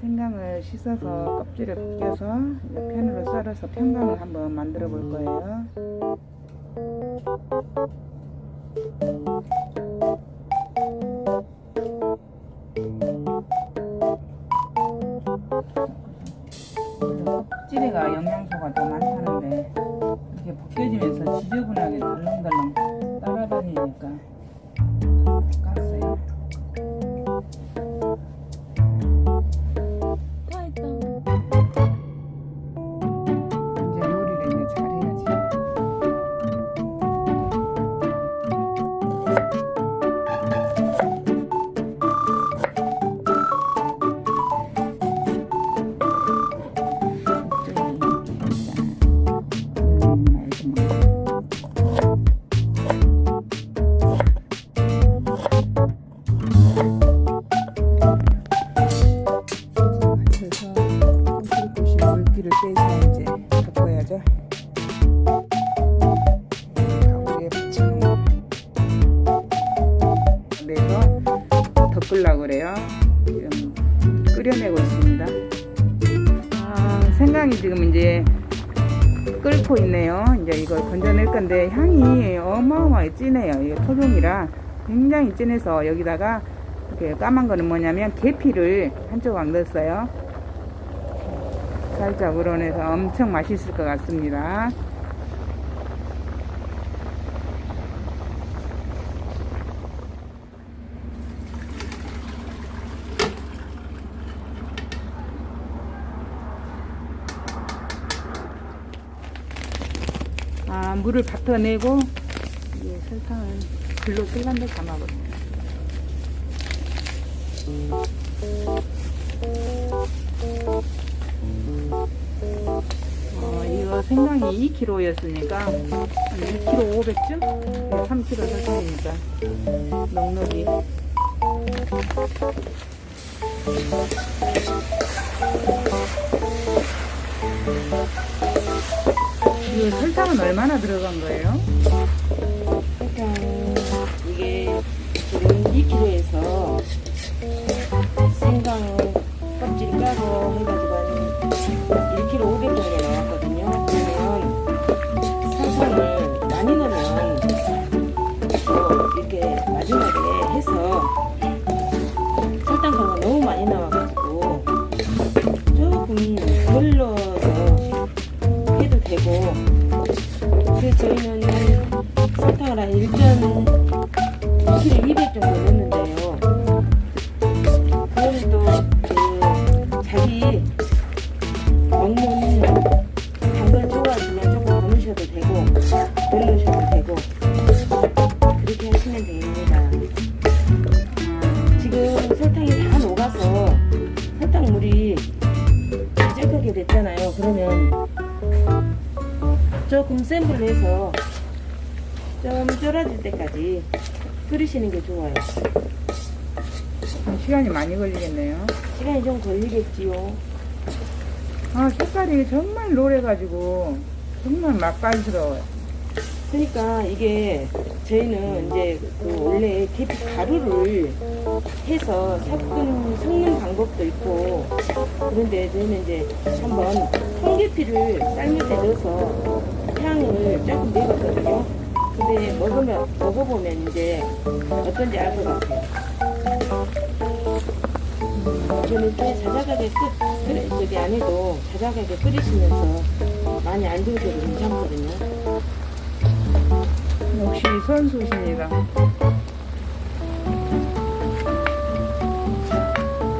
생강을 씻어서 껍질을 벗겨서 편으로 썰어서 평강을 한번 만들어 볼 거예요. 껍질에가 영양소가 더 많다는데 이게 벗겨지면서 지저분하게 덮으려고 그래요. 지금 끓여내고 있습니다. 아, 생강이 지금 이제 끓고 있네요. 이제 이걸 건져낼 건데 향이 어마어마하게 진해요. 이게 토종이라 굉장히 진해서 여기다가 이렇게 까만 거는 뭐냐면 계피를 한 조각 넣었어요. 살짝 우러내서 엄청 맛있을 것 같습니다. 아, 물을 받쳐내고 이제 설탕을 글로 쓸란데 담아버려요. 어, 이거 생강이 2kg였으니까 한 2kg 500쯤? 3kg 설탕이니까 넉넉히 이거 설탕은 얼마나 들어간 거예요? 일단 이게 지금 2kg에서 생강 껍질 까고 해가지고 한 1kg 500 정도 나왔거든요. 그러면 설탕을 많이 넣으면 또 이렇게 마지막에 해서 설탕가루가 너무 많이 나와가지고 조금 해도 되고 그래서 저희는 한 설탕을 한 1.2kg 200 정도 넣는데요. 그거는 또그 자기 먹는 당을 좋아하시면 조금 더 넣으셔도 되고 덜 넣으셔도 되고 그렇게 하시면 됩니다. 지금 설탕이 다 녹아서 설탕물이 ጨ하게 됐잖아요. 그러면 조금 센 불로 해서 좀 쫄아질 때까지 끓이시는 게 좋아요. 시간이 많이 걸리겠네요. 시간이 좀 걸리겠지요. 아, 색깔이 정말 노래가지고 정말 맛깔스러워요. 그러니까 이게 저희는 이제 그 원래 계피 가루를 해서 섞은 섞는 방법도 있고 그런데 저희는 이제 한번 통계피를 삶을 때 넣어서 향을 조금 내거든요. 근데 먹으면 먹어보면 이제 어떤지 알 것 같아요. 이거는 좀 자작하게 끓, 끓, 저기 안 해도 자작하게 끓이시면서 많이 안 드셔도 괜찮거든요. 역시 선수십니다.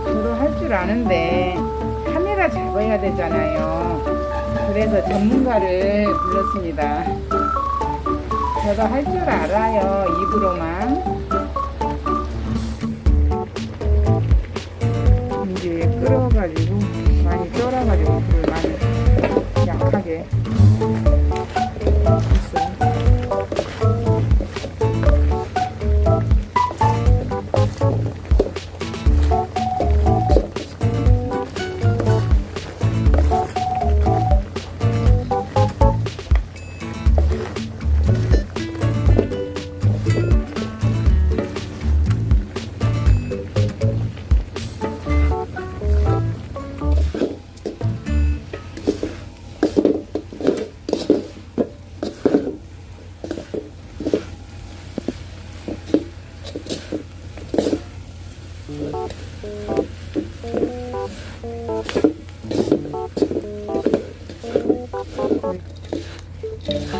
저도 할 줄 아는데 카메라 잡아야 되잖아요. 그래서 전문가를 불렀습니다. 저도 할 줄 알아요. 입으로만. 이제 끓어가지고 많이 쫄아가지고 불 많이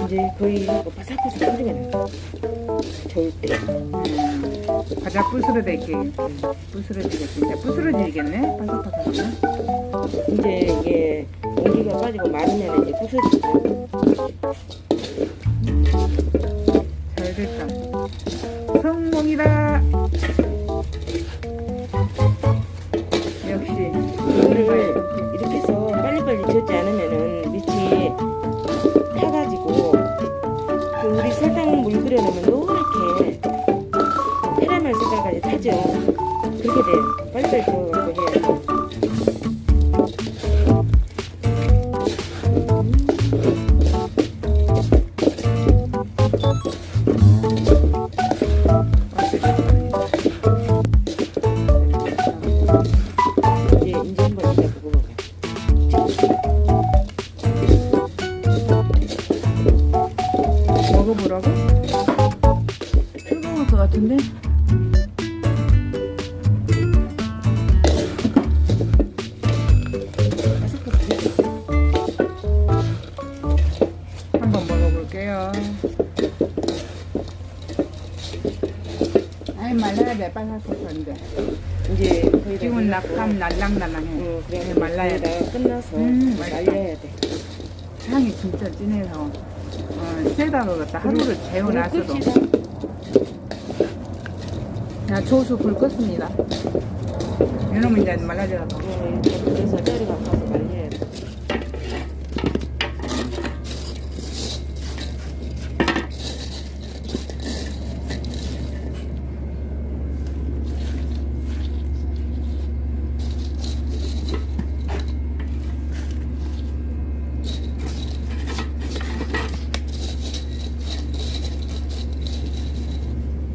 이제 거의 뭐 바삭바삭 끓이면 저울 때. 과자 부스러져 이렇게 부스러지겠습니다. 부스러지겠네? 바삭바삭하면 이제 이게 공기가 빠지고 마르면 이제 부스러지고 한번 이따 먹어봐요. 먹어보라고? 뜨거울 것 같은데? 먹어볼게요. 아이 말라야 돼 바삭바삭한데 이제 거의 다 기운 끝났고. 낙함 날랑날랑해. 응, 그래 네, 말라야 돼. 다 끝나서 음, 맛있다. 말려야 돼. 향이 진짜 진해서 어, 세다로 갖다 하루를 재워놨어도. 자 조수 불 껐습니다. 이놈은 이제 말라져서 응, 그래서 자리가 가서 말려야 돼.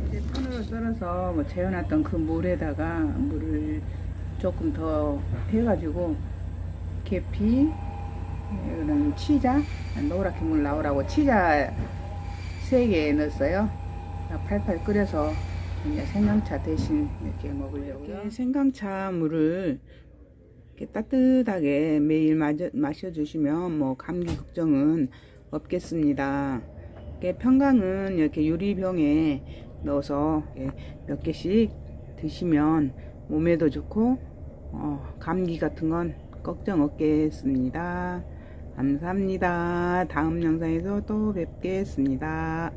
이제 썰어서 뭐 재워놨던 그 물에다가 물을 조금 더 해가지고 계피, 이런 치자, 노랗게 물 나오라고 치자 세개 넣었어요. 팔팔 끓여서 이제 생강차 대신 이렇게 먹으려고요. 생강차 물을 이렇게 따뜻하게 매일 마셔, 마셔주시면 뭐 감기 걱정은 없겠습니다. 이렇게 평강은 이렇게 유리병에 넣어서 이렇게 몇 개씩 드시면 몸에도 좋고 어, 감기 같은 건 걱정 없겠습니다. 감사합니다. 다음 영상에서 또 뵙겠습니다.